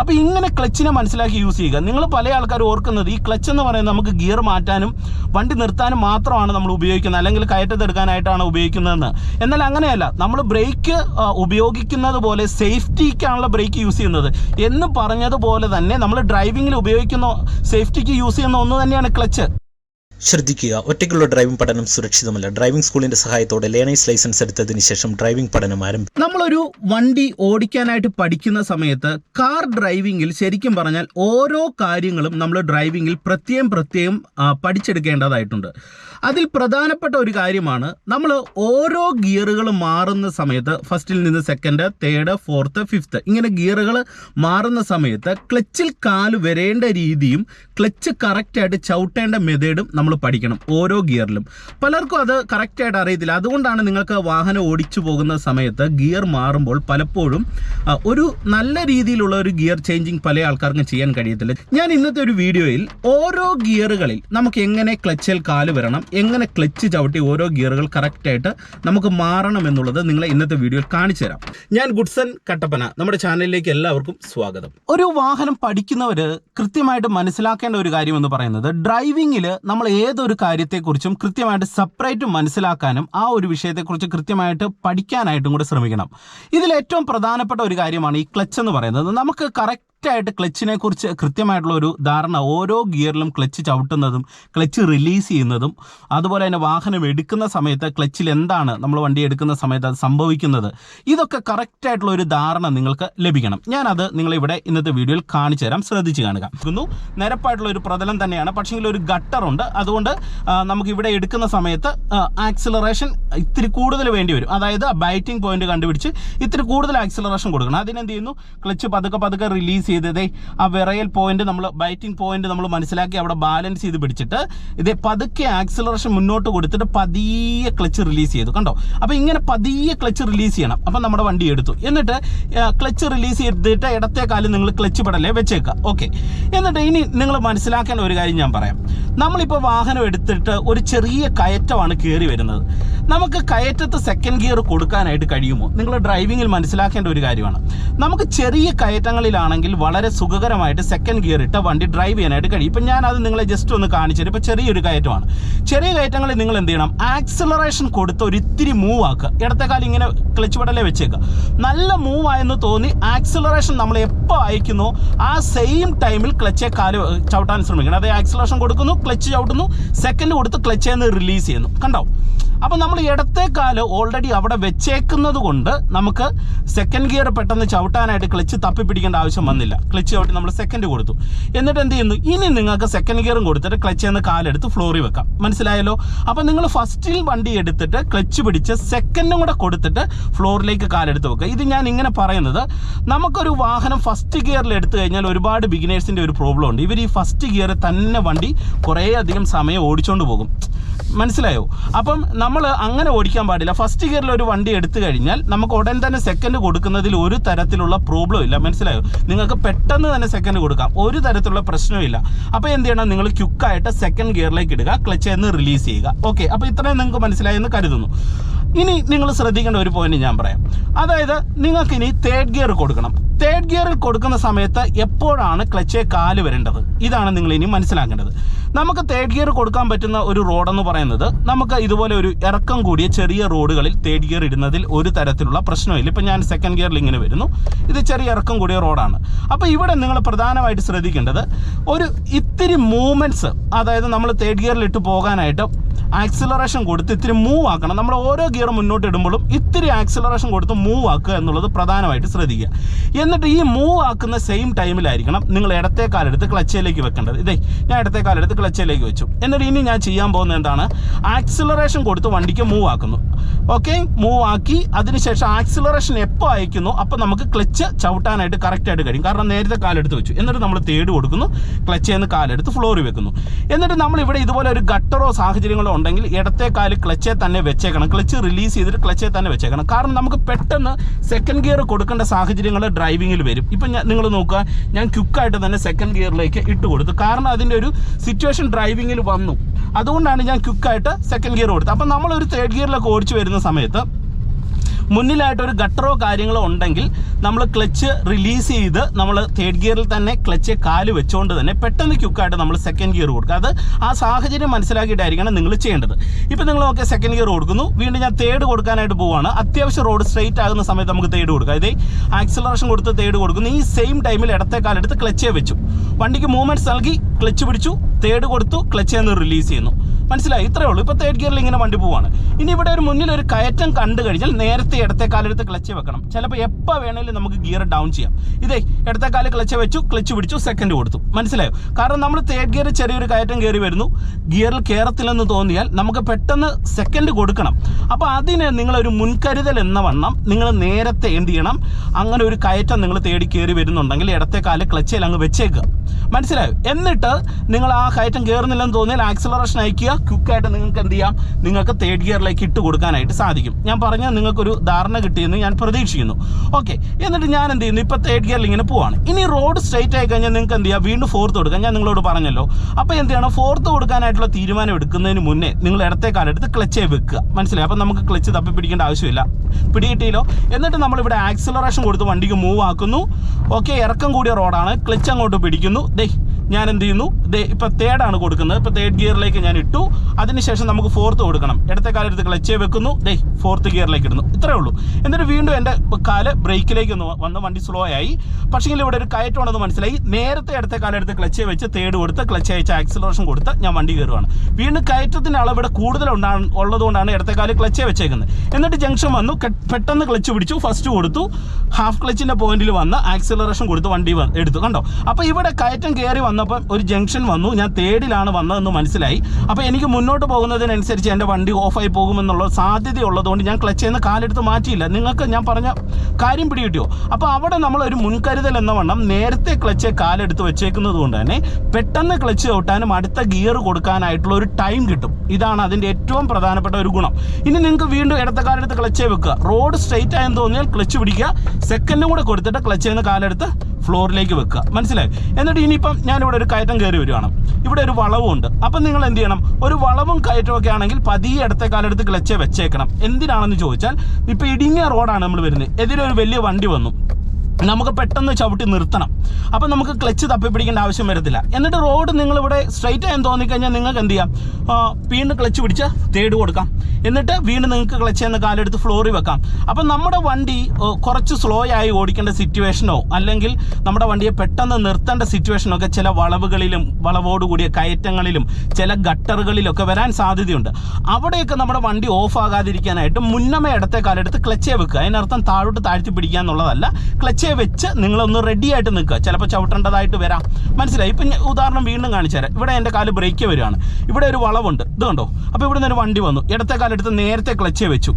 അപ്പോൾ ഇങ്ങനെ ക്ലച്ചിനെ മനസ്സിലാക്കി യൂസ് ചെയ്യുക. നിങ്ങൾ പല ആൾക്കാർ ഓർക്കുന്നത് ഈ ക്ലച്ച് എന്ന് പറയുന്നത് നമുക്ക് ഗിയർ മാറ്റാനും വണ്ടി നിർത്താനും മാത്രമാണ് നമ്മൾ ഉപയോഗിക്കുന്നത്. അല്ലെങ്കിൽ കയറ്റത്തെടുക്കാനായിട്ടാണ് ഉപയോഗിക്കുന്നതെന്ന്. എന്നാൽ അങ്ങനെയല്ല. നമ്മൾ ബ്രേക്ക് ഉപയോഗിക്കുന്നത് പോലെ സേഫ്റ്റിക്കാണല്ലോ ബ്രേക്ക് യൂസ് ചെയ്യുന്നത്. എന്ന് പറഞ്ഞതുപോലെ തന്നെ നമ്മൾ ഡ്രൈവിങ്ങിൽ ഉപയോഗിക്കുന്ന സേഫ്റ്റിക്ക് യൂസ് ചെയ്യുന്ന ഒന്ന് തന്നെയാണ് ക്ലച്ച് ശ്രദ്ധിക്കുക. ഒറ്റയ്ക്കുള്ള ഡ്രൈവിംഗ് പഠനം സുരക്ഷിതമല്ല. ഡ്രൈവിംഗ് സ്കൂളിന്റെ സഹായത്തോടെ ലേണേഴ്സ് ലൈസൻസ് എടുത്തതിന് ശേഷം ഡ്രൈവിംഗ് പഠനം ആരംഭിക്കും നമ്മളൊരു വണ്ടി ഓടിക്കാനായിട്ട് പഠിക്കുന്ന സമയത്ത് കാർ ഡ്രൈവിംഗിൽ ശരിക്കും പറഞ്ഞാൽ ഓരോ കാര്യങ്ങളും നമ്മൾ ഡ്രൈവിംഗിൽ പ്രത്യേകം പ്രത്യേകം പഠിച്ചെടുക്കേണ്ടതായിട്ടുണ്ട്. അതിൽ പ്രധാനപ്പെട്ട ഒരു കാര്യമാണ് നമ്മൾ ഓരോ ഗിയറുകൾ മാറുന്ന സമയത്ത് ഫസ്റ്റിൽ നിന്ന് സെക്കൻഡ് തേർഡ് ഫോർത്ത് ഫിഫ്ത്ത് ഇങ്ങനെ ഗിയറുകൾ മാറുന്ന സമയത്ത് ക്ലച്ചിൽ കാൽ വരേണ്ട രീതിയും ക്ലച്ച് കറക്റ്റായിട്ട് ചവിട്ടേണ്ട മെത്തേഡും നമ്മൾ പഠിക്കണം ഓരോ ഗിയറിലും. പലർക്കും അത് കറക്റ്റായിട്ട് അറിയത്തില്ല. അതുകൊണ്ടാണ് നിങ്ങൾക്ക് വാഹനം ഓടിച്ചു പോകുന്ന സമയത്ത് ഗിയർ മാറുമ്പോൾ പലപ്പോഴും ഒരു നല്ല രീതിയിലുള്ള ഒരു ഗിയർ ചേഞ്ചിങ് പല ആൾക്കാർക്കും ചെയ്യാൻ കഴിയത്തില്ല. ഞാൻ ഇന്നത്തെ ഒരു വീഡിയോയിൽ ഓരോ ഗിയറുകളിൽ നമുക്ക് എങ്ങനെ ക്ലച്ചിൽ കാൽ വരണം എങ്ങനെ ക്ലച്ച് ചവിട്ടി ഓരോ ഗിയറുകൾ കറക്റ്റായിട്ട് നമുക്ക് മാറണം എന്നുള്ളത് നിങ്ങളെ ഇന്നത്തെ വീഡിയോയിൽ കാണിച്ചു തരാം. ഞാൻ ഗുഡ്സൺ കട്ടപ്പന നമ്മുടെ ചാനലിലേക്ക് എല്ലാവർക്കും സ്വാഗതം. ഒരു വാഹനം പഠിക്കുന്നവർ കൃത്യമായിട്ട് മനസ്സിലാക്കേണ്ട ഒരു കാര്യം എന്ന് പറയുന്നത് ഡ്രൈവിങ്ങിൽ നമ്മൾ ഏതൊരു കാര്യത്തെക്കുറിച്ചും കൃത്യമായിട്ട് സെപ്പറേറ്റ് മനസ്സിലാക്കാനും ആ ഒരു വിഷയത്തെക്കുറിച്ച് കൃത്യമായിട്ട് പഠിക്കാനായിട്ടും കൂടെ ശ്രമിക്കണം. ഇതിൽ ഏറ്റവും പ്രധാനപ്പെട്ട ഒരു കാര്യമാണ് ഈ ക്ലച്ച് എന്ന് പറയുന്നത്. നമുക്ക് കറക്റ്റായിട്ട് ക്ലച്ചിനെ കുറിച്ച് കൃത്യമായിട്ടുള്ള ഒരു ധാരണ ഓരോ ഗിയറിലും ക്ലച്ച് ചവിട്ടുന്നതും ക്ലച്ച് റിലീസ് ചെയ്യുന്നതും അതുപോലെ തന്നെ വാഹനം എടുക്കുന്ന സമയത്ത് ക്ലച്ചിൽ എന്താണ് നമ്മൾ വണ്ടി എടുക്കുന്ന സമയത്ത് അത് സംഭവിക്കുന്നത് ഇതൊക്കെ കറക്റ്റായിട്ടുള്ള ഒരു ധാരണ നിങ്ങൾക്ക് ലഭിക്കണം. ഞാനത് നിങ്ങളിവിടെ ഇന്നത്തെ വീഡിയോയിൽ കാണിച്ചു തരാം. ശ്രദ്ധിച്ച് കാണുക. നിരപ്പായിട്ടുള്ള ഒരു പ്രതലം തന്നെയാണ്. പക്ഷേ ഒരു ഗട്ടറുണ്ട് അതുകൊണ്ട് നമുക്ക് ഇവിടെ എടുക്കുന്ന സമയത്ത് ആക്സിലറേഷൻ ഇത്തിരി കൂടുതൽ വേണ്ടി വരും. അതായത് ബൈറ്റിംഗ് പോയിന്റ് കണ്ടുപിടിച്ച് ഇത്തിരി കൂടുതൽ ആക്സിലറേഷൻ കൊടുക്കണം. അതിനെന്ത് ചെയ്യുന്നു? ക്ലച്ച് പതുക്കെ പതുക്കെ റിലീസ് ചെയ്തതേ. ആ വിറയൽ പോയിന്റ് നമ്മൾ ബൈറ്റിംഗ് പോയിന്റ് നമ്മൾ മനസ്സിലാക്കി അവിടെ ബാലൻസ് ചെയ്ത് പിടിച്ചിട്ട് ഇതേ പതുക്കെ ആക്സിലറേഷൻ മുന്നോട്ട് കൊടുത്തിട്ട് പതിയെ ക്ലച്ച് റിലീസ് ചെയ്തു. കണ്ടോ? അപ്പോൾ ഇങ്ങനെ പതിയെ ക്ലച്ച് റിലീസ് ചെയ്യണം. അപ്പം നമ്മുടെ വണ്ടി എടുത്തു. എന്നിട്ട് ക്ലച്ച് റിലീസ് ചെയ്തിട്ട് ഇടത്തെ കാലം നിങ്ങൾ ക്ലച്ച് പെടലേ വെച്ചേക്കുക ഓക്കെ എന്നിട്ട് ഇനി നിങ്ങൾ മനസ്സിലാക്കേണ്ട ഒരു കാര്യം ഞാൻ പറയാം. നമ്മളിപ്പോൾ വാഹനം എടുത്തിട്ട് ഒരു ചെറിയ കയറ്റമാണ് കയറി വരുന്നത്. നമുക്ക് കയറ്റത്ത് സെക്കൻഡ് ഗിയർ കൊടുക്കാനായിട്ട് കഴിയുമോ? നിങ്ങൾ ഡ്രൈവിങ്ങിൽ മനസ്സിലാക്കേണ്ട ഒരു കാര്യമാണ്. നമുക്ക് ചെറിയ കയറ്റങ്ങളിലാണെങ്കിൽ വളരെ സുഖകരമായിട്ട് സെക്കൻഡ് ഗിയർ ഇട്ട വണ്ടി ഡ്രൈവ് ചെയ്യാനായിട്ട് കഴിയും. ഇപ്പം ഞാൻ അത് നിങ്ങളെ ജസ്റ്റ് ഒന്ന് കാണിച്ചത് ഇപ്പോൾ ചെറിയൊരു കയറ്റമാണ്. ചെറിയ കയറ്റങ്ങളിൽ നിങ്ങൾ എന്ത് ചെയ്യണം? ആക്സിലറേഷൻ കൊടുത്ത് ഒരു ഇത്തിരി മൂവ് ആക്കുക. ഇടത്തെ കാലം ഇങ്ങനെ ക്ലച്ച് പടലേ വെച്ചേക്കുക. നല്ല മൂവ് ആയെന്ന് തോന്നി ആക്സിലറേഷൻ നമ്മൾ എപ്പോൾ അയക്കുന്നോ ആ സെയിം ടൈമിൽ ക്ലച്ചെ കാൽ ചവിട്ടാൻ ശ്രമിക്കണം. അതായത് ആക്സിലറേഷൻ കൊടുക്കുന്നു ക്ലച്ച് ചവിട്ടുന്നു. സെക്കൻഡ് കൊടുത്ത് ക്ലച്ചേന്ന് റിലീസ് ചെയ്യുന്നു. കണ്ടോ? അപ്പം നമ്മൾ ഇടത്തേക്കാൽ കാൽ ഓൾറെഡി അവിടെ വെച്ചേക്കുന്നത് കൊണ്ട് നമുക്ക് സെക്കൻഡ് ഗിയർ പെട്ടെന്ന് ചവിട്ടാനായിട്ട് ക്ലച്ച് തപ്പി പിടിക്കേണ്ട ആവശ്യം വന്നില്ല. ക്ലച്ച് ചവിട്ടി നമ്മൾ സെക്കൻഡ് കൊടുത്തു. എന്നിട്ട് എന്ത് ചെയ്യുന്നു? ഇനി നിങ്ങൾക്ക് സെക്കൻഡ് ഗിയറും കൊടുത്തിട്ട് ക്ലച്ച് നിന്ന് കാലെടുത്ത് ഫ്ലോറി വെക്കാം. മനസ്സിലായല്ലോ? അപ്പം നിങ്ങൾ ഫസ്റ്റിൽ വണ്ടി എടുത്തിട്ട് ക്ലച്ച് പിടിച്ച് സെക്കൻഡും കൂടെ കൊടുത്തിട്ട് ഫ്ലോറിലേക്ക് കാലെടുത്ത് വെക്കുക. ഇത് ഞാൻ ഇങ്ങനെ പറയുന്നത് നമുക്കൊരു വാഹനം ഫസ്റ്റ് ഗിയറിൽ എടുത്തു കഴിഞ്ഞാൽ ഒരുപാട് ബിഗിനേഴ്സിന്റെ ഒരു പ്രോബ്ലം ഉണ്ട്. ഇവർ ഈ ഫസ്റ്റ് ഗിയർ തന്നെ വണ്ടി കുറേ അധികം സമയം ഓടിച്ചുകൊണ്ട് പോകും. മനസ്സിലായോ? അപ്പം നമ്മൾ അങ്ങനെ ഓടിക്കാൻ പാടില്ല. ഫസ്റ്റ് ഗിയറിൽ ഒരു വണ്ടി എടുത്തു കഴിഞ്ഞാൽ നമുക്ക് ഉടൻ തന്നെ സെക്കൻഡ് കൊടുക്കുന്നതിൽ ഒരു തരത്തിലുള്ള പ്രോബ്ലം ഇല്ല. മനസ്സിലായോ? നിങ്ങൾക്ക് പെട്ടെന്ന് തന്നെ സെക്കൻഡ് കൊടുക്കാം. ഒരു തരത്തിലുള്ള പ്രശ്നമില്ല അപ്പോൾ എന്ത് ചെയ്യണം? നിങ്ങൾ ക്യുക്കായിട്ട് സെക്കൻഡ് ഗിയറിലേക്ക് ഇടുക. ക്ലച്ച് എന്ന് റിലീസ് ചെയ്യുക. ഓക്കെ അപ്പോൾ ഇത്രയും നിങ്ങൾക്ക് മനസ്സിലായെന്ന് കരുതുന്നു. ഇനി നിങ്ങൾ ശ്രദ്ധിക്കേണ്ട ഒരു പോയിന്റ് ഞാൻ പറയാം. അതായത് നിങ്ങൾക്ക് ഇനി തേർഡ് ഗിയർ കൊടുക്കണം. തേർഡ് ഗിയറിൽ കൊടുക്കുന്ന സമയത്ത് എപ്പോഴാണ് ക്ലച്ചെ കാൽ വരേണ്ടത്? ഇതാണ് നിങ്ങൾ ഇനി മനസ്സിലാക്കേണ്ടത്. നമുക്ക് തേർഡ് ഗിയർ കൊടുക്കാൻ പറ്റുന്ന ഒരു റോഡെന്ന് പറയുന്നത് നമുക്ക് ഇതുപോലെ ഒരു ഇറക്കം കൂടിയ ചെറിയ റോഡുകളിൽ തേർഡ് ഗിയർ ഇടുന്നതിൽ ഒരു തരത്തിലുള്ള പ്രശ്നമില്ല. ഇപ്പം ഞാൻ സെക്കൻഡ് ഗിയറിൽ ഇങ്ങനെ വരുന്നു. ഇത് ചെറിയ ഇറക്കം കൂടിയ റോഡാണ് അപ്പോൾ ഇവിടെ നിങ്ങൾ പ്രധാനമായിട്ട് ശ്രദ്ധിക്കേണ്ടത് ഒരു ഇത്തിരി മൂവ്മെന്റ്സ് അതായത് നമ്മൾ തേർഡ് ഗിയറിൽ ഇട്ട് പോകാനായിട്ട് ആക്സിലറേഷൻ കൊടുത്ത് ഇത്തിരി മൂവ് ആക്കണം. നമ്മൾ ഓരോ ഗിയർ മുന്നോട്ട് ഇടുമ്പോഴും ഇത്തിരി ആക്സിലറേഷൻ കൊടുത്ത് മൂവ് ആക്കുക എന്നുള്ളത് പ്രധാനമായിട്ട് ശ്രദ്ധിക്കുക. എന്നിട്ട് ഈ മൂവ് ആക്കുന്ന സെയിം ടൈമിലായിരിക്കണം നിങ്ങൾ ഇടത്തെ കാലെടുത്ത് ക്ലച്ചയിലേക്ക് വെക്കേണ്ടത്. ഇതേ ഞാൻ ഇടത്തെ കാലെടുത്ത് ക്ലച്ചയിലേക്ക് വെച്ചു. എന്നിട്ട് ഇനി ഞാൻ ചെയ്യാൻ പോകുന്നത് എന്താണ്? ആക്സിലറേഷൻ കൊടുത്ത് വണ്ടിക്ക് മൂവ് ആക്കുന്നു. ഓക്കെ മൂവ് ആക്കി. അതിനുശേഷം ആക്സിലറേഷൻ എപ്പോൾ അയക്കുന്നു അപ്പോൾ നമുക്ക് ക്ലച്ച് ചവിട്ടാനായിട്ട് കറക്റ്റായിട്ട് കഴിയും. കാരണം നേരത്തെ കാലെടുത്ത് വെച്ചു. എന്നിട്ട് നമ്മൾ തേട് കൊടുക്കുന്നു ക്ലച്ച് നിന്ന് കാലെടുത്ത് ഫ്ലോറിൽ വെക്കുന്നു. എന്നിട്ട് നമ്മൾ ഇവിടെ ഇതുപോലെ ഒരു ഗട്ടറോ സാഹചര്യങ്ങളോ ഉണ്ടെങ്കിൽ ഇടത്തെ കാൽ ക്ലച്ചെ തന്നെ വെച്ചേക്കണം. ക്ലച്ച് റിലീസ് ചെയ്തിട്ട് ക്ലച്ചെ തന്നെ വെച്ചേക്കണം. കാരണം നമുക്ക് പെട്ടെന്ന് സെക്കൻഡ് ഗിയർ കൊടുക്കേണ്ട സാഹചര്യങ്ങൾ ഡ്രൈവിങ്ങിൽ വരും. ഇപ്പം നിങ്ങൾ നോക്കുക ഞാൻ ക്യുക്കായിട്ട് തന്നെ സെക്കൻഡ് ഗിയറിലേക്ക് ഇട്ട് കൊടുത്തു. കാരണം അതിന്റെ ഒരു സിറ്റുവേഷൻ ഡ്രൈവിങ്ങിൽ വന്നു. അതുകൊണ്ടാണ് ഞാൻ ക്വിക്കായിട്ട് സെക്കൻഡ് ഗിയർ കൊടുത്തത് അപ്പം നമ്മളൊരു തേർഡ് ഗിയറിലൊക്കെ ഓടിച്ചു വരുന്ന സമയത്ത് മുന്നിലായിട്ട് ഒരു ഗട്ടറോ കാര്യങ്ങളോ ഉണ്ടെങ്കിൽ നമ്മൾ ക്ലച്ച് റിലീസ് ചെയ്ത് നമ്മൾ തേർഡ് ഗിയറിൽ തന്നെ ക്ലച്ച് കാൽ വെച്ചുകൊണ്ട് തന്നെ പെട്ടെന്ന് ക്യുക്കായിട്ട് നമ്മൾ സെക്കൻഡ് ഗിയർ കൊടുക്കുക. അത് ആ സാഹചര്യം മനസ്സിലാക്കിയിട്ടായിരിക്കണം നിങ്ങൾ ചെയ്യേണ്ടത്. ഇപ്പം നിങ്ങൾ നോക്കിയ സെക്കൻഡ് ഗിയർ കൊടുക്കുന്നു. വീണ്ടും ഞാൻ തേർഡ് കൊടുക്കാനായിട്ട് പോവുകയാണ് അത്യാവശ്യം റോഡ് സ്ട്രെയിറ്റ് ആകുന്ന സമയത്ത് നമുക്ക് തേർഡ് കൊടുക്കാം. ഇതേ ആക്സിലറേഷൻ കൊടുത്ത് തേർഡ് കൊടുക്കുന്നു. ഈ സെയിം ടൈമിൽ ഇടത്തെ കാലെടുത്ത് ക്ലച്ചേ വെച്ചു. വണ്ടിക്ക് മൂവ്മെന്റ്സ് നൽകി ക്ലച്ച് പിടിച്ചു തേർഡ് കൊടുത്തു ക്ലച്ച് റിലീസ് ചെയ്യുന്നു. മനസ്സിലായി? ഇത്രേ ഉള്ളൂ. ഇപ്പോൾ തേർഡ് ഗിയറിൽ ഇങ്ങനെ വണ്ടി പോവാണ്. ഇനി ഇവിടെ ഒരു മുന്നിൽ ഒരു കയറ്റം കണ്ടു കഴിഞ്ഞാൽ നേരത്തെ ഇടത്തെ കാലെടുത്ത് ക്ലച്ച് വെക്കണം. ചിലപ്പോൾ എപ്പോൾ വേണമെങ്കിലും നമുക്ക് ഗിയർ ഡൗൺ ചെയ്യാം. ഇതേ ഇടത്തെ കാൽ ക്ലച്ച് വെച്ചു ക്ലച്ച് പിടിച്ചു സെക്കൻഡ് കൊടുത്തു. മനസ്സിലായോ? കാരണം നമ്മൾ തേർഡ് ഗിയർ ചെറിയൊരു കയറ്റം കയറി വരുന്നു. ഗിയറിൽ കയറത്തില്ലെന്ന് തോന്നിയാൽ നമുക്ക് പെട്ടെന്ന് സെക്കൻഡ് കൊടുക്കണം. അപ്പോൾ അതിന് നിങ്ങളൊരു മുൻകരുതൽ എന്ന വണ്ണം നിങ്ങൾ നേരത്തെ എന്ത് ചെയ്യണം? അങ്ങനെ ഒരു കയറ്റം നിങ്ങൾ തേടി കയറി വരുന്നുണ്ടെങ്കിൽ ഇടത്തെ കാൽ ക്ലച്ചിൽ അങ്ങ് വെച്ചേക്കുക. മനസ്സിലായോ? എന്നിട്ട് നിങ്ങൾ ആ കയറ്റം കയറുന്നില്ലെന്ന് തോന്നിയാൽ ആക്സിലറേഷൻ അയക്കുക ക്വിക്കായിട്ട് നിങ്ങൾക്ക് എന്ത് ചെയ്യാം? നിങ്ങൾക്ക് തേർഡ് ഗിയറിലേക്ക് ഇട്ട് കൊടുക്കാനായിട്ട് സാധിക്കും. ഞാൻ പറഞ്ഞ നിങ്ങൾക്കൊരു ധാരണ കിട്ടിയെന്ന് ഞാൻ പ്രതീക്ഷിക്കുന്നു. ഓക്കെ എന്നിട്ട് ഞാൻ എന്ത് ചെയ്യുന്നു? ഇപ്പോൾ തേർഡ് ഗിയറിൽ ഇങ്ങനെ പോവാണ്. ഇനി റോഡ് സ്ട്രൈറ്റ് ആയി കഴിഞ്ഞാൽ നിങ്ങൾക്ക് എന്ത് ചെയ്യാം? വീണ്ടും ഫോർത്ത് കൊടുക്കാം. ഞാൻ നിങ്ങളോട് പറഞ്ഞല്ലോ. അപ്പോൾ എന്ത് ചെയ്യണം? ഫോർത്ത് കൊടുക്കാനായിട്ടുള്ള തീരുമാനം എടുക്കുന്നതിന് മുന്നേ നിങ്ങൾ ഇടത്തെ കാലെടുത്ത് ക്ലച്ചേ വെക്കുക. മനസ്സിലായി? അപ്പോൾ നമുക്ക് ക്ലച്ച് തപ്പി പിടിക്കേണ്ട ആവശ്യമില്ല. പിടികിട്ടിയില്ലോ? എന്നിട്ട് നമ്മളിവിടെ ആക്സിലറേഷൻ കൊടുത്ത് വണ്ടിക്ക് മൂവ് ആക്കുന്നു. ഓക്കെ ഇറക്കം കൂടിയ റോഡാണ് ക്ലച്ച് അങ്ങോട്ട് പിടിക്കുന്നു. ദേ ഞാൻ എന്ത് ചെയ്യുന്നു ദേ തേർഡ് ആണ് കൊടുക്കുന്നത്. ഇപ്പൊ തേർഡ് ഗിയറിലേക്ക് ഞാൻ ഇട്ടു. അതിനുശേഷം നമുക്ക് ഫോർത്ത് കൊടുക്കണം. ഇടത്തെ കാലെടുത്ത് ക്ലച്ചേ വെക്കുന്നു. ദേ ഫോർത്ത് ഗിയറിലേക്ക് ഇടുന്നു. ഇത്രേ ഉള്ളൂ. എന്നിട്ട് വീണ്ടും എന്റെ കാൽ ബ്രേക്കിലേക്ക് ഒന്ന് വന്ന് വണ്ടി സ്ലോ ആയി. പക്ഷേങ്കിൽ ഇവിടെ ഒരു കയറ്റമാണെന്ന് മനസ്സിലായി. നേരത്തെ ഇടത്തെ കാലെടുത്ത് ക്ലച്ച് വെച്ച് തേർഡ് കൊടുത്ത് ക്ലച്ച് അയച്ച് ആക്സിലറേഷൻ കൊടുത്ത് ഞാൻ വണ്ടി കയറുവാണ്. വീണ്ടും കയറ്റത്തിന്റെ അളവ് ഇവിടെ കൂടുതൽ ഉള്ളതുകൊണ്ടാണ് ഇടത്തെ കാൽ ക്ലച്ചേ വെച്ചേക്കുന്നത്. എന്നിട്ട് ജംഗ്ഷൻ വന്നു. പെട്ടെന്ന് ക്ലച്ച് പിടിച്ചു. ഫസ്റ്റ് കൊടുത്തു. ഹാഫ് ക്ലച്ചിന്റെ പോയിന്റിൽ വന്ന് ആക്സിലറേഷൻ കൊടുത്ത് വണ്ടി എടുത്തു. കണ്ടോ? അപ്പോൾ ഇവിടെ കയറ്റം കയറി വന്നപ്പോൾ ഒരു ജംഗ്ഷൻ വന്നു. ഞാൻ തേർഡിലാണ് വന്നതെന്ന് മനസ്സിലായി. അപ്പോൾ എനിക്ക് മുന്നോട്ട് പോകുന്നതിനനുസരിച്ച് എന്റെ വണ്ടി ഓഫായി പോകുമെന്നുള്ള സാധ്യതയുള്ളതുകൊണ്ട് ഞാൻ ക്ലച്ച് ചെയ്യുന്ന കാലെടുത്ത് മാറ്റിയില്ല. നിങ്ങൾക്ക് ഞാൻ പറഞ്ഞ കാര്യം പിടികിട്ടിയോ? അപ്പോൾ അവിടെ നമ്മൾ ഒരു മുൻകരുതൽ എന്ന വണ്ണം നേരത്തെ ക്ലച്ച് കാലെടുത്ത് വെച്ചേക്കുന്നത് കൊണ്ട് തന്നെ പെട്ടെന്ന് ക്ലച്ച് തൊട്ടാനും അടുത്ത ഗിയർ കൊടുക്കാനായിട്ടുള്ള ഒരു ടൈം കിട്ടും. ഇതാണ് അതിന്റെ ഏറ്റവും പ്രധാനപ്പെട്ട ഒരു ഗുണം. ഇനി നിങ്ങൾക്ക് വീണ്ടും ഇടത്തെ കാലെടുത്ത് ക്ലച്ചേ വെക്കുക. റോഡ് സ്ട്രെയിറ്റ് ആയെന്ന് തോന്നിയാൽ ക്ലച്ച് പിടിക്കുക. സെക്കൻഡും കൂടെ കൊടുത്തിട്ട് ക്ലച്ച് ചെയ്യുന്ന കാലെടുത്ത് ഫ്ലോറിലേക്ക് വെക്കുക. മനസ്സിലായി? എന്നിട്ട് ഇനിയിപ്പം ഞാനിവിടെ ഒരു കയറ്റം കയറി വരുവാണ് ഇവിടെ ഒരു വളവും ഉണ്ട്. അപ്പം നിങ്ങൾ എന്ത് ചെയ്യണം? ഒരു വളവും കയറ്റവും ഒക്കെ ആണെങ്കിൽ പതിയെ അടുത്ത കാലെടുത്ത് ക്ലച്ച് വെച്ചേക്കണം. എന്തിനാണെന്ന് ചോദിച്ചാൽ ഇപ്പോൾ ഇടുങ്ങിയ റോഡാണ് നമ്മൾ വരുന്നത്. എതിരെ ഒരു വലിയ വണ്ടി വന്നു. നമുക്ക് പെട്ടെന്ന് ചവിട്ടി നിർത്തണം. അപ്പം നമുക്ക് ക്ലച്ച് തപ്പി പിടിക്കേണ്ട ആവശ്യം വരത്തില്ല. എന്നിട്ട് റോഡ് നിങ്ങളിവിടെ സ്ട്രൈറ്റ് ആയെന്ന് തോന്നിക്കഴിഞ്ഞാൽ നിങ്ങൾക്ക് എന്ത് ചെയ്യാം? വീണ്ടും ക്ലച്ച് പിടിച്ച് തേട് കൊടുക്കാം. എന്നിട്ട് വീണ്ടും നിങ്ങൾക്ക് ക്ലച്ച് എന്ന കാലെടുത്ത് ഫ്ലോറിൽ വെക്കാം. അപ്പം നമ്മുടെ വണ്ടി കുറച്ച് സ്ലോ ആയി ഓടിക്കേണ്ട സിറ്റുവേഷനോ അല്ലെങ്കിൽ നമ്മുടെ വണ്ടിയെ പെട്ടെന്ന് നിർത്തേണ്ട സിറ്റുവേഷനോ ഒക്കെ ചില വളവുകളിലും വളവോടുകൂടിയ കയറ്റങ്ങളിലും ചില ഗട്ടറുകളിലൊക്കെ വരാൻ സാധ്യതയുണ്ട്. അവിടെയൊക്കെ നമ്മുടെ വണ്ടി ഓഫ് ആകാതിരിക്കാനായിട്ട് മുന്നമേ ഇടത്തെ കാലെടുത്ത് ക്ലച്ചേ വെക്കുക. അതിനർത്ഥം താഴോട്ട് താഴ്ത്തി പിടിക്കുക എന്നുള്ളതല്ല. ക്ലച്ചേ വെച്ച് നിങ്ങളൊന്ന് റെഡി ആയിട്ട് നിൽക്കുക. ചിലപ്പോൾ ചവിട്ടേണ്ടതായിട്ട് വരാം. മനസ്സിലായി? ഇപ്പം ഉദാഹരണം വീണ്ടും കാണിച്ചു തരാം. ഇവിടെ എന്റെ കാൽ ബ്രേക്ക് വരികയാണ്. ഇവിടെ ഒരു വളവുണ്ട്. ഇത് കണ്ടോ? അപ്പോൾ ഇവിടെ നിന്ന് ഒരു വണ്ടി വന്നു. ഇടത്തെ കാലെടുത്ത് നേരത്തെ ക്ലച്ചേ വെച്ചു.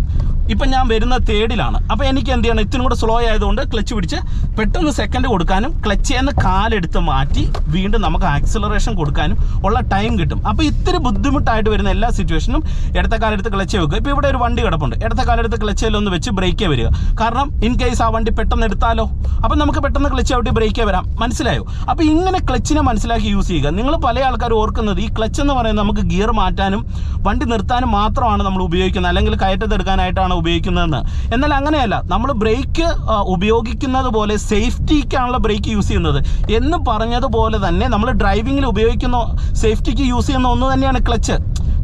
ഇപ്പം ഞാൻ വരുന്ന തേടിലാണ് അപ്പോൾ എനിക്ക് എന്ത് ചെയ്യണം? ഇത്തിരി കൂടെ സ്ലോ ആയതുകൊണ്ട് ക്ലച്ച് പിടിച്ച് പെട്ടെന്ന് സെക്കൻഡ് കൊടുക്കാനും ക്ലച്ച് ചെയ്യുന്ന കാലെടുത്ത് മാറ്റി വീണ്ടും നമുക്ക് ആക്സിലറേഷൻ കൊടുക്കാനും ഉള്ള ടൈം കിട്ടും. അപ്പോൾ ഇത്തിരി ബുദ്ധിമുട്ടായിട്ട് വരുന്ന എല്ലാ സിറ്റുവേഷനും ഇടത്തെ കാലെടുത്ത് ക്ലച്ച് വെക്കുക. ഇപ്പോൾ ഇവിടെ ഒരു വണ്ടി കിടപ്പുണ്ട്. ഇടത്തെ കാലെടുത്ത് ക്ലച്ചിലൊന്ന് വെച്ച് ബ്രേക്കേ വരിക. കാരണം ഇൻ കേസ് ആ വണ്ടി പെട്ടെന്ന് എടുത്താലോ? അപ്പം നമുക്ക് പെട്ടെന്ന് ക്ലച്ച് ഔട്ടി ബ്രേക്കേ വരാം. മനസ്സിലായോ? അപ്പോൾ ഇങ്ങനെ ക്ലച്ചിനെ മനസ്സിലാക്കി യൂസ് ചെയ്യുക. നിങ്ങൾ പല ആൾക്കാർ ഓർക്കുന്നത് ഈ ക്ലച്ച് എന്ന് പറയുന്നത് നമുക്ക് ഗിയർ മാറ്റാനും വണ്ടി നിർത്താനും മാത്രമാണ് നമ്മൾ ഉപയോഗിക്കുന്നത്. അല്ലെങ്കിൽ കയറ്റത്തെടുക്കാനായിട്ടാണ് ഉപയോഗിക്കുന്നതെന്ന്. എന്നാൽ അങ്ങനെയല്ല. നമ്മൾ ബ്രേക്ക് ഉപയോഗിക്കുന്നത് പോലെ സേഫ്റ്റിക്കാണല്ലോ ബ്രേക്ക് യൂസ് ചെയ്യുന്നത്. എന്ന് പറഞ്ഞതുപോലെ തന്നെ നമ്മൾ ഡ്രൈവിങ്ങിൽ ഉപയോഗിക്കുന്ന സേഫ്റ്റിക്ക് യൂസ് ചെയ്യുന്ന ഒന്ന് തന്നെയാണ് ക്ലച്ച്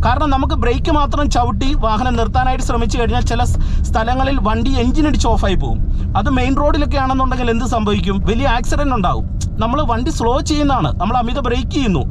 കാരണം നമുക്ക് ബ്രേക്ക് മാത്രം ചവിട്ടി വാഹനം നിർത്താനായിട്ട് ശ്രമിച്ചു കഴിഞ്ഞാൽ ചില സ്ഥലങ്ങളിൽ വണ്ടി എഞ്ചിനടിച്ച് ഓഫായി പോകും. അത് മെയിൻ റോഡിലൊക്കെ ആണെന്നുണ്ടെങ്കിൽ എന്ത് സംഭവിക്കും? വലിയ ആക്സിഡന്റ് ഉണ്ടാവും. നമ്മൾ വണ്ടി സ്ലോ ചെയ്യുന്നതാണ്. നമ്മൾ അമിത ബ്രേക്ക് ചെയ്യുന്നു.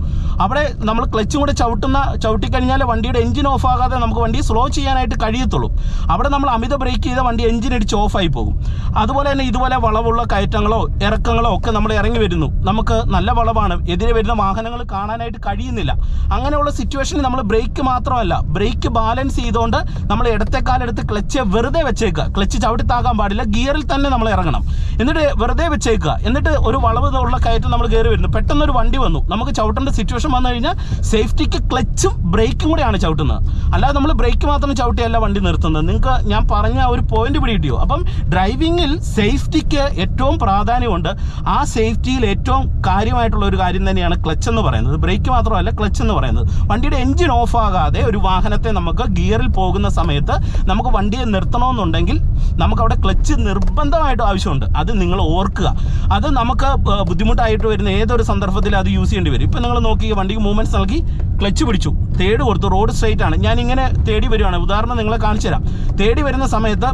അവിടെ നമ്മൾ ക്ലച്ചും കൂടെ ചവിട്ടുന്ന ചവിട്ടിക്കഴിഞ്ഞാൽ വണ്ടിയുടെ എഞ്ചിൻ ഓഫ് ആകാതെ നമുക്ക് വണ്ടി സ്ലോ ചെയ്യാനായിട്ട് കഴിയത്തുള്ളൂ. അവിടെ നമ്മൾ അമിത ബ്രേക്ക് ചെയ്ത വണ്ടി എഞ്ചിൻ അടിച്ച് ഓഫായി പോകും. അതുപോലെ തന്നെ ഇതുപോലെ വളവുള്ള കയറ്റങ്ങളോ ഇറക്കങ്ങളോ ഒക്കെ നമ്മൾ ഇറങ്ങി വരുന്നു. നമുക്ക് നല്ല വളവാണ്. എതിരെ വരുന്ന വാഹനങ്ങൾ കാണാനായിട്ട് കഴിയുന്നില്ല. അങ്ങനെയുള്ള സിറ്റുവേഷനിൽ നമ്മൾ ബ്രേക്ക് മാത്രമല്ല ബ്രേക്ക് ബാലൻസ് ചെയ്തുകൊണ്ട് നമ്മൾ ഇടത്തെക്കാലെടുത്ത് ക്ലച്ച് വെറുതെ വെച്ചേക്കുക. ക്ലച്ച് ചവിട്ടിത്താകാൻ പാടില്ല. ഗിയറിൽ തന്നെ നമ്മൾ ഇറങ്ങണം. എന്നിട്ട് വെറുതെ വെച്ചേക്കുക. എന്നിട്ട് ഒരു വളവ് രീതിയിലുള്ള കയറ്റം നമ്മൾ കയറി വരുന്നു. പെട്ടെന്ന് ഒരു വണ്ടി വന്നു. നമുക്ക് ചവിട്ടേണ്ട സിറ്റുവേഷൻ വന്നു കഴിഞ്ഞാൽ സേഫ്റ്റിക്ക് ക്ലച്ചും ബ്രേക്കും കൂടെയാണ് ചവിട്ടുന്നത്. അല്ലാതെ നമ്മൾ ബ്രേക്ക് മാത്രം ചവിട്ടിയല്ല വണ്ടി നിർത്തുന്നത്. നിങ്ങൾക്ക് ഞാൻ പറഞ്ഞ ആ ഒരു പോയിന്റ് പിടി കിട്ടിയോ അപ്പം ഡ്രൈവിങ്ങിൽ സേഫ്റ്റിക്ക് ഏറ്റവും പ്രാധാന്യമുണ്ട്. ആ സേഫ്റ്റിയിൽ ഏറ്റവും കാര്യമായിട്ടുള്ള ഒരു കാര്യം തന്നെയാണ് ക്ലച്ച് എന്ന് പറയുന്നത്. ബ്രേക്ക് മാത്രമല്ല ക്ലച്ച് എന്ന് പറയുന്നത്. വണ്ടിയുടെ എഞ്ചിൻ ഓഫ് ആകാതെ ഒരു വാഹനത്തെ നമുക്ക് ഗിയറിൽ പോകുന്ന സമയത്ത് നമുക്ക് വണ്ടിയെ നിർത്തണമെന്നുണ്ടെങ്കിൽ നമുക്ക് അവിടെ ക്ലച്ച് നിർബന്ധമായിട്ട് ആവശ്യമുണ്ട്. അത് നിങ്ങൾ ഓർക്കുക. അത് നമുക്ക് ഏർ, ബുദ്ധിമുട്ടായിട്ട് വരുന്ന ഏതൊരു സന്ദർഭത്തിൽ അത് യൂസ് ചെയ്യേണ്ടി വരും. ഇപ്പം നിങ്ങൾ നോക്കി വണ്ടിക്ക് മൂവ്മെന്റ്സ് നൽകി ക്ലച്ച് പിടിച്ചു. തേടി കൊടുത്തു റോഡ് സ്ട്രൈറ്റ് ആണ്. ഞാൻ ഇങ്ങനെ തേടി വരുവാണ് ഉദാഹരണം നിങ്ങളെ കാണിച്ചു തരാം തേടി വരുന്ന സമയത്ത്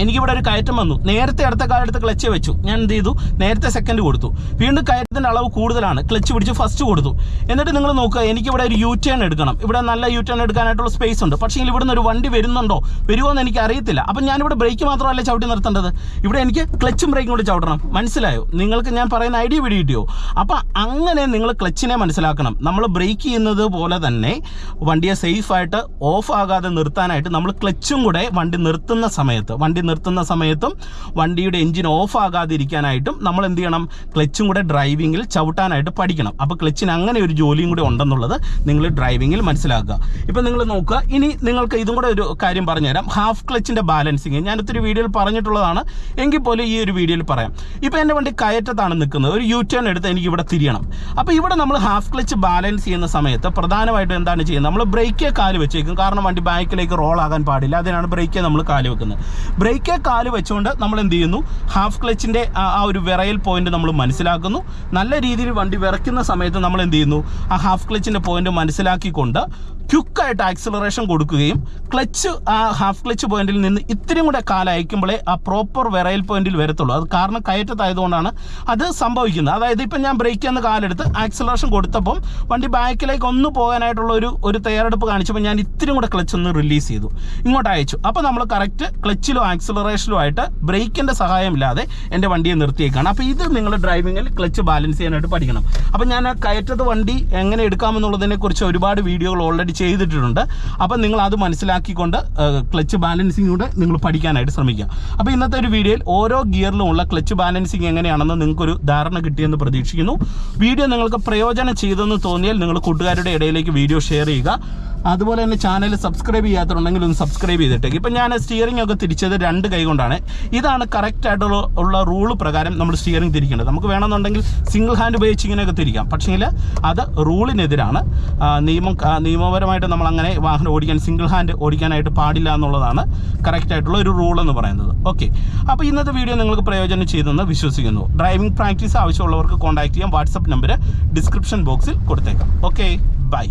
എനിക്കിവിടെ ഒരു കയറ്റം വന്നു. നേരത്തെ അടുത്ത കാലത്ത് ക്ലച്ച് വെച്ചു. ഞാൻ എന്ത് ചെയ്തു? നേരത്തെ സെക്കൻഡ് കൊടുത്തു. വീണ്ടും കയറ്റത്തിന്റെ അളവ് കൂടുതലാണ്. ക്ലച്ച് പിടിച്ച് ഫസ്റ്റ് കൊടുത്തു. എന്നിട്ട് നിങ്ങൾ നോക്കുക എനിക്കിവിടെ ഒരു യു ടേൺ എടുക്കണം. ഇവിടെ നല്ല യു ടേൺ എടുക്കാനായിട്ടുള്ള സ്പേസ് ഉണ്ട്. പക്ഷേ ഇവിടെ നിന്ന് ഒരു വണ്ടി വരുന്നുണ്ടോ? വരുമോ എന്ന് എനിക്ക് അറിയത്തില്ല. അപ്പം ഞാനിവിടെ ബ്രേക്ക് മാത്രമല്ല ചവിട്ടി നിർത്തേണ്ടത്? ഇവിടെ എനിക്ക് ക്ലച്ചും ബ്രേക്കും കൂടി ചവിട്ടണം. മനസ്സിലായോ? നിങ്ങൾക്ക് ഞാൻ പറയുന്ന ഐഡിയ പിടി കിട്ടിയോ അപ്പം അങ്ങനെ നിങ്ങൾ ക്ലച്ചിനെ മനസ്സിലാക്കണം. നമ്മൾ ബ്രേക്ക് ചെയ്യുന്നത് പോലെ തന്നെ വണ്ടിയെ സേഫായിട്ട് ഓഫ് ആകാതെ നിർത്താനായിട്ട് നമ്മൾ ക്ലച്ചും കൂടെ വണ്ടി നിർത്തുന്ന സമയത്ത് വണ്ടി നിർത്തുന്ന സമയത്തും വണ്ടിയുടെ എഞ്ചിൻ ഓഫ് ആകാതിരിക്കാനായിട്ടും നമ്മൾ എന്ത് ചെയ്യണം? ക്ലച്ചും കൂടെ ഡ്രൈവിങ്ങിൽ ചവിട്ടാനായിട്ട് പഠിക്കണം. അപ്പോൾ ക്ലച്ചിന് അങ്ങനെ ഒരു ജോലിയും കൂടെ ഉണ്ടെന്നുള്ളത് നിങ്ങൾ ഡ്രൈവിങ്ങിൽ മനസ്സിലാക്കുക. ഇപ്പം നിങ്ങൾ നോക്കുക. ഇനി നിങ്ങൾക്ക് ഇതും കൂടെ ഒരു കാര്യം പറഞ്ഞുതരാം. ഹാഫ് ക്ലച്ചിന്റെ ബാലൻസിങ്. ഞാൻ ഒത്തിരി വീഡിയോയിൽ പറഞ്ഞിട്ടുള്ളതാണ്. എങ്കിൽ പോലും ഈ ഒരു വീഡിയോയിൽ പറയാം. ഇപ്പോൾ എന്റെ വണ്ടി കയറ്റത്താണ് നിൽക്കുന്നത്. ഒരു യു ടേൺ എടുത്ത് എനിക്ക് ഇവിടെ തിരിയണം. അപ്പോൾ ഇവിടെ നമ്മൾ ഹാഫ് ക്ലച്ച് ബാലൻസ് ചെയ്യുന്ന സമയത്ത് പ്രധാനമായിട്ടും എന്താണ് ചെയ്യുന്നത്? നമ്മൾ ബ്രേക്കേ കാൽ വെച്ചേക്കും. കാരണം വണ്ടി ബാക്കിലേക്ക് റോൾ ആകാൻ പാടില്ല. അതിനാണ് ബ്രേക്കേ നമ്മൾ കാൽ വെക്കുന്നത്. ബ്രേക്കേ കാൽ വെച്ചുകൊണ്ട് നമ്മൾ എന്ത് ചെയ്യുന്നു? ഹാഫ് ക്ലച്ചിന്റെ ആ ഒരു വിറയൽ പോയിന്റ് നമ്മൾ മനസ്സിലാക്കുന്നു. നല്ല രീതിയിൽ വണ്ടി വിറയ്ക്കുന്ന സമയത്ത് നമ്മൾ എന്ത് ചെയ്യുന്നു? ആ ഹാഫ് ക്ലച്ചിന്റെ പോയിന്റ് മനസ്സിലാക്കിക്കൊണ്ട് ക്യുക്കായിട്ട് ആക്സിലറേഷൻ കൊടുക്കുകയും ക്ലച്ച് ആ ഹാഫ് ക്ലച്ച് പോയിന്റിൽ നിന്ന് ഇത്തിരി കൂടെ കാലം അയക്കുമ്പോഴേ ആ പ്രോപ്പർ വിറയൽ പോയിന്റിൽ വരത്തുള്ളൂ. അത് കാരണം കയറ്റത്തായതുകൊണ്ടാണ് അത് സംഭവിക്കുന്നത്. അതായത് ഇപ്പം ഞാൻ ബ്രേക്ക് എന്ന് കാലെടുത്ത് ആക്സിലറേഷൻ കൊടുത്തപ്പം വണ്ടി ബാക്കിലേക്ക് ഒന്ന് പോകാനായിട്ടുള്ള ഒരു ഒരു തയ്യാറെടുപ്പ് കാണിച്ചപ്പോൾ ഞാൻ ഇത്തിരി കൂടെ ക്ലച്ച് ഒന്ന് റിലീസ് ചെയ്തു. ഇങ്ങോട്ട് അയച്ചു. അപ്പോൾ നമ്മൾ കറക്റ്റ് ക്ലച്ചിലും ആക്സിലറേഷനും ആയിട്ട് ബ്രേക്കിന്റെ സഹായമില്ലാതെ എന്റെ വണ്ടിയെ നിർത്തിയേക്കാണ്. അപ്പോൾ ഇത് നിങ്ങൾ ഡ്രൈവിങ്ങിൽ ക്ലച്ച് ബാലൻസ് ചെയ്യാനായിട്ട് പഠിക്കണം. അപ്പോൾ ഞാൻ ആ കയറ്റത്ത് വണ്ടി എങ്ങനെ എടുക്കാമെന്നുള്ളതിനെക്കുറിച്ച് ഒരുപാട് വീഡിയോകൾ ഓൾറെഡി ചെയ്തിട്ടുണ്ട് അപ്പം നിങ്ങൾ അത് മനസ്സിലാക്കിക്കൊണ്ട് ക്ലച്ച് ബാലൻസിംഗ് കൂടെ നിങ്ങൾ പഠിക്കാനായിട്ട് ശ്രമിക്കുക. അപ്പോൾ ഇന്നത്തെ ഒരു വീഡിയോയിൽ ഓരോ ഗിയറിലുമുള്ള ക്ലച്ച് ബാലൻസിങ് എങ്ങനെയാണെന്ന് നിങ്ങൾക്കൊരു ധാരണ കിട്ടിയെന്ന് പ്രതീക്ഷിക്കുന്നു. വീഡിയോ നിങ്ങൾക്ക് പ്രയോജനം ചെയ്തെന്ന് തോന്നിയാൽ നിങ്ങൾ കൂട്ടുകാരുടെ ഇടയിലേക്ക് വീഡിയോ ഷെയർ ചെയ്യുക. അതുപോലെ തന്നെ ചാനൽ സബ്സ്ക്രൈബ് ചെയ്യാത്തതുണ്ടെങ്കിൽ ഒന്ന് സബ്സ്ക്രൈബ് ചെയ്തിട്ടേക്ക് ഇപ്പം ഞാൻ സ്റ്റിയറിംഗ് ഒക്കെ തിരിച്ചത് രണ്ട് കൈ കൊണ്ടാണ്. ഇതാണ് കറക്റ്റ് ആയിട്ടുള്ള ഉള്ള റൂൾ പ്രകാരം നമ്മൾ സ്റ്റിയറിംഗ് തിരിക്കേണ്ടത്. നമുക്ക് വേണമെന്നുണ്ടെങ്കിൽ സിംഗിൾ ഹാൻഡ് ഉപയോഗിച്ച് ഇങ്ങനെയൊക്കെ തിരിക്കാം. പക്ഷേങ്കിൽ അത് റൂളിനെതിരാണ് നിയമം നിയമപരമായിട്ട് നമ്മൾ അങ്ങനെ വാഹനം ഓടിക്കാൻ സിംഗിൾ ഹാൻഡ് ഓടിക്കാനായിട്ട് പാടില്ല എന്നുള്ളതാണ് കറക്റ്റ് ആയിട്ടുള്ള ഒരു റൂൾ എന്ന് പറയുന്നത്. ഓക്കെ അപ്പോൾ ഇന്നത്തെ വീഡിയോ നിങ്ങൾക്ക് പ്രയോജനം ചെയ്തെന്ന് വിശ്വസിക്കുന്നു. ഡ്രൈവിംഗ് പ്രാക്ടീസ് ആവശ്യമുള്ളവർക്ക് കോൺടാക്ട് ചെയ്യാം. വാട്സപ്പ് നമ്പർ ഡിസ്ക്രിപ്ഷൻ ബോക്സിൽ കൊടുത്തേക്കാം. Okay bye